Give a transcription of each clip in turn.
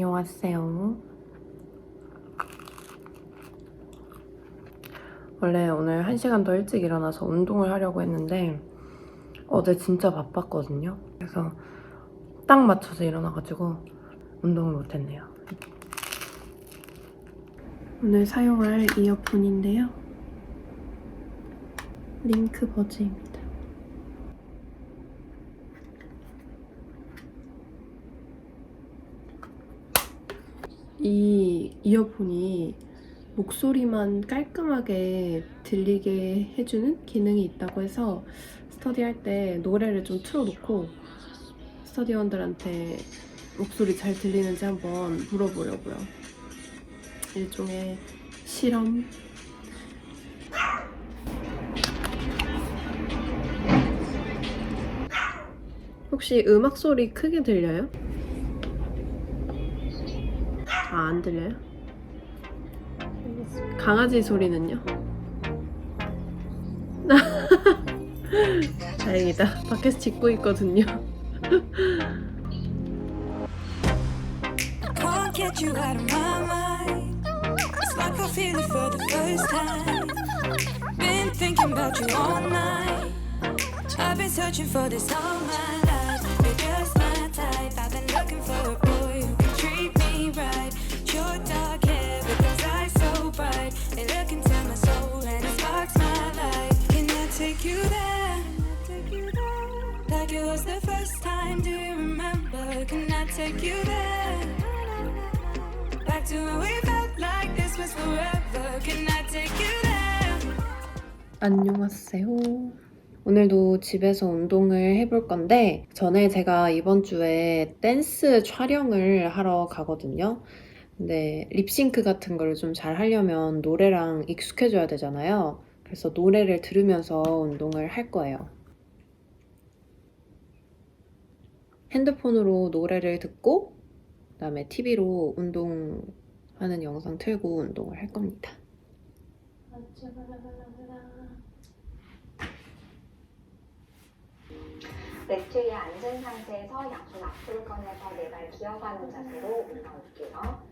안녕하세요. 원래 오늘 1시간 더 일찍 일어나서 운동을 하려고 했는데 어제 진짜 바빴거든요. 그래서 딱 맞춰서 일어나가지고 운동을 못했네요. 오늘 사용할 이어폰인데요. 링크 버즈입니다. 이 이어폰이 목소리만 깔끔하게 들리게 해주는 기능이 있다고 해서 스터디할 때 노래를 좀 틀어놓고 스터디원들한테 목소리 잘 들리는지 한번 물어보려고요. 일종의 실험. 혹시 음악 소리 크게 들려요? 아, 안 들려요? 강아지 소리는요? 다행이다. 밖에서 짖고 있거든요. Take you there? Back to when we felt like this was forever. Can I take you there? 안녕하세요. 오늘도 집에서 운동을 해볼 건데, 전에 제가 이번 주에 댄스 촬영을 하러 가거든요. 근데 립싱크 같은 걸 좀 잘 하려면 노래랑 익숙해져야 되잖아요. 그래서 노래를 들으면서 운동을 할 거예요. 핸드폰으로 노래를 듣고, 그다음에 TV로 운동하는 영상 틀고 운동을 할 겁니다. 매트에 앉은 상태에서 양손 앞으로 꺼내서 네 발 기어가는 자세로 올라올게요.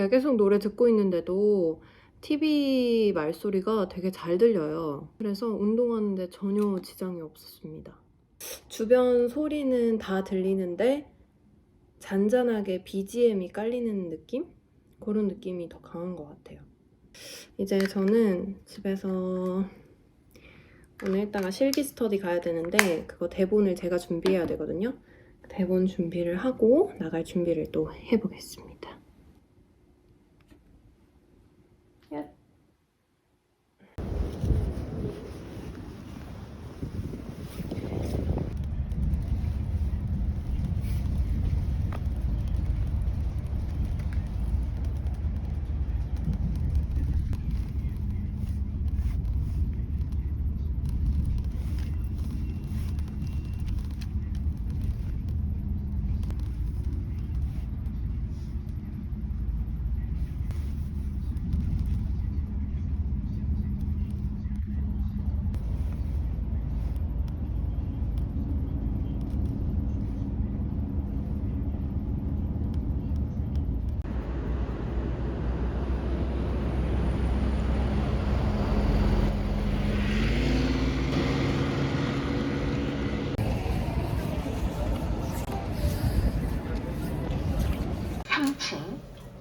제가 계속 노래 듣고 있는데도 TV 말소리가 되게 잘 들려요. 그래서 운동하는데 전혀 지장이 없었습니다. 주변 소리는 다 들리는데 잔잔하게 BGM이 깔리는 느낌? 그런 느낌이 더 강한 것 같아요. 이제 저는 집에서 오늘 이따가 실기 스터디 가야 되는데 그거 대본을 제가 준비해야 되거든요. 대본 준비를 하고 나갈 준비를 또 해보겠습니다.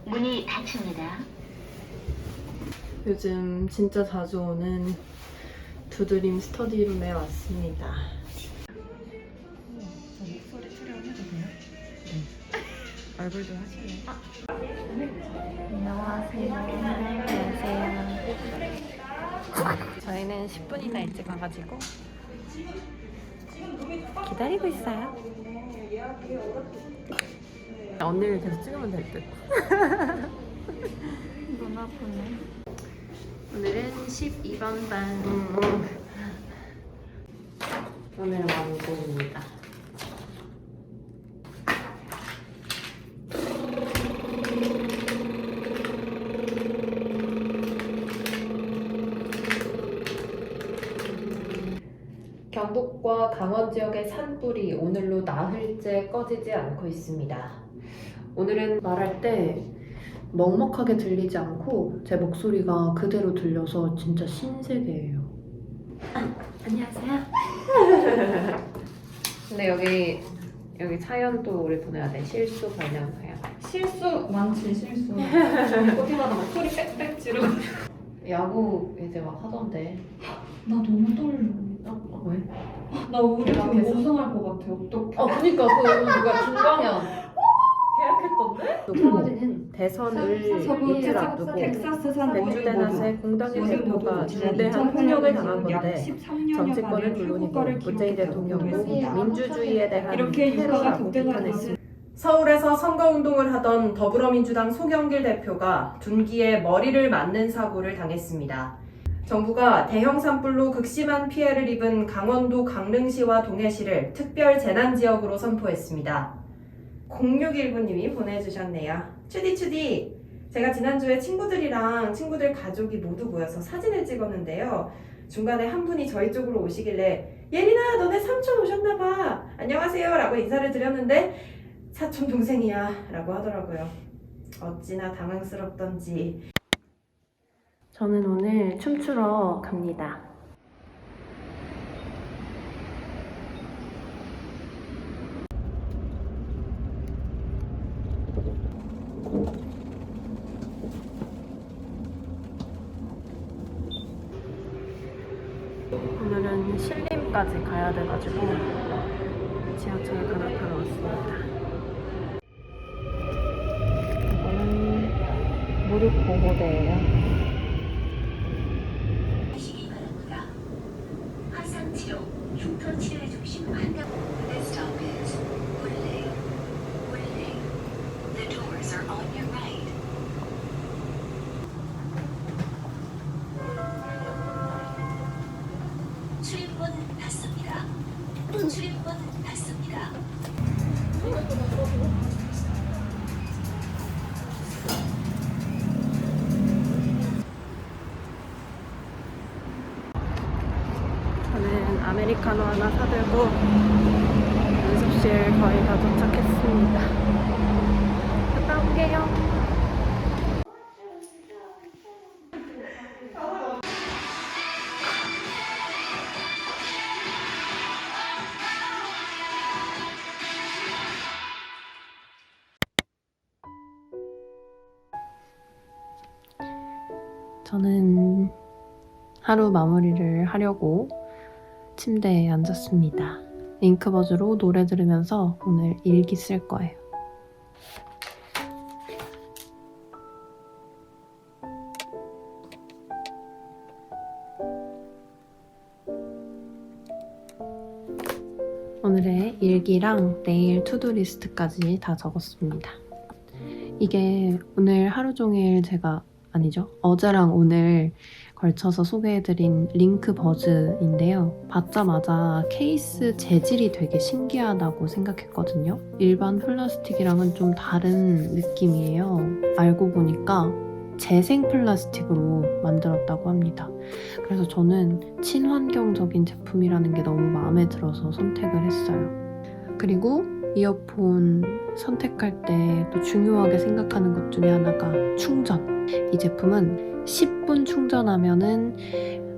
문이 닫힙니다. 요즘 진짜 자주 오는 두드림 스터디룸에 왔습니다. 얼굴도 하시네요. 안녕하세요. 안녕하세요. 저희는 10분이나 일찍 와가지고 기다리고 있어요. 언니를 계속 찍으면 될 듯. 눈 아프네. 오늘은 12번 반. 음, 음. 오늘 왕고입니다. 경북과 강원 지역의 산불이 오늘로 나흘째 꺼지지 않고 있습니다. 오늘은 말할 때 먹먹하게 들리지 않고 제 목소리가 그대로 들려서 진짜 신세계예요. 안녕하세요. 근데 여기 여기 사연도 우리 보내야 돼. 실수 관련 사연. 실수 많지 실수 어디 가다 막 소리 빽빽 지르고 야구 이제 막 하던데. 나 너무 떨려 어, 왜? 나 우리 팀? 우승할 것 같아 어떡해 어, 그니까 그 누가 김광현 계약했던데? 프로지는 대선을 이틀 앞두고 텍사스산 벤주데나스의 공당의 대표가 중대한 폭력을 당한 건데 정치권은 물론이고 문재인 대통령도 민주주의에 대한 이렇게 테러라고 비판했습니다. 서울에서 선거운동을 하던 더불어민주당 송영길 대표가 둔기에 머리를 맞는 사고를 당했습니다. 정부가 대형 산불로 극심한 피해를 입은 강원도 강릉시와 동해시를 특별 재난지역으로 선포했습니다. 0619님이 보내주셨네요. 추디 추디! 제가 지난주에 친구들이랑 친구들 가족이 모두 모여서 사진을 찍었는데요. 중간에 한 분이 저희 쪽으로 오시길래 예린아 너네 삼촌 오셨나봐 안녕하세요 라고 인사를 드렸는데 사촌 동생이야 라고 하더라고요. 어찌나 당황스럽던지. 저는 오늘 춤추러 갑니다. 오늘은 신림까지 가야 돼가지고 지하철 갈아타러 왔습니다. 이거는 무릎 보호대예요. 저는 아메리카노 하나 사들고 연습실 거의 다 도착했습니다. 갔다 올게요. 저는 하루 마무리를 하려고 침대에 앉았습니다. 잉크버즈로 노래 들으면서 오늘 일기 쓸 거예요. 오늘의 일기랑 내일 투두리스트까지 다 적었습니다. 이게 오늘 하루 종일 제가 아니죠. 어제랑 오늘 걸쳐서 소개해드린 링크 버즈인데요. 받자마자 케이스 재질이 되게 신기하다고 생각했거든요. 일반 플라스틱이랑은 좀 다른 느낌이에요. 알고 보니까 재생 플라스틱으로 만들었다고 합니다. 그래서 저는 친환경적인 제품이라는 게 너무 마음에 들어서 선택을 했어요. 그리고 이어폰 선택할 때 또 중요하게 생각하는 것 중에 하나가 충전. 이 제품은 10분 충전하면은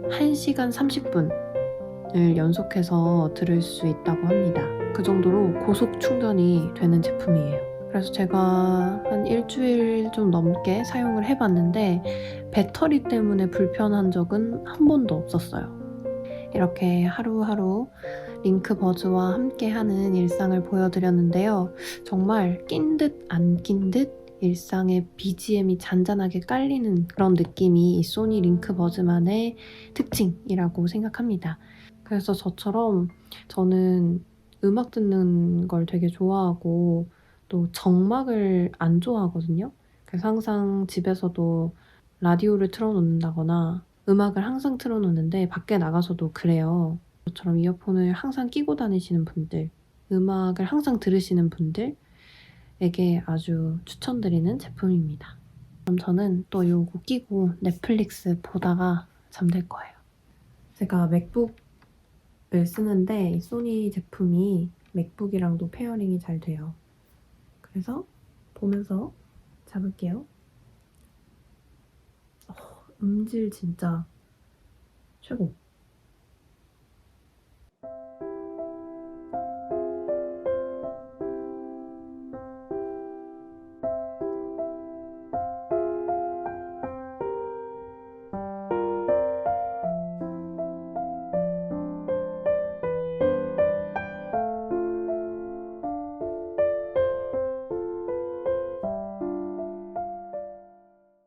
1시간 30분을 연속해서 들을 수 있다고 합니다. 그 정도로 고속 충전이 되는 제품이에요. 그래서 제가 한 일주일 좀 넘게 사용을 해봤는데 배터리 때문에 불편한 적은 한 번도 없었어요. 이렇게 하루하루 링크 버즈와 함께하는 일상을 보여드렸는데요. 정말 낀 듯 안 낀 듯 일상의 BGM이 잔잔하게 깔리는 그런 느낌이 이 소니 링크 버즈만의 특징이라고 생각합니다. 그래서 저처럼 저는 음악 듣는 걸 되게 좋아하고 또 정막을 안 좋아하거든요. 그래서 항상 집에서도 라디오를 틀어놓는다거나 음악을 항상 틀어놓는데 밖에 나가서도 그래요. 저처럼 이어폰을 항상 끼고 다니시는 분들, 음악을 항상 들으시는 분들에게 아주 추천드리는 제품입니다. 그럼 저는 또 이거 끼고 넷플릭스 보다가 잠들 거예요. 제가 맥북 쓰는데 이 소니 제품이 맥북이랑도 페어링이 잘 돼요. 그래서 보면서 잡을게요. 어, 음질 진짜 최고.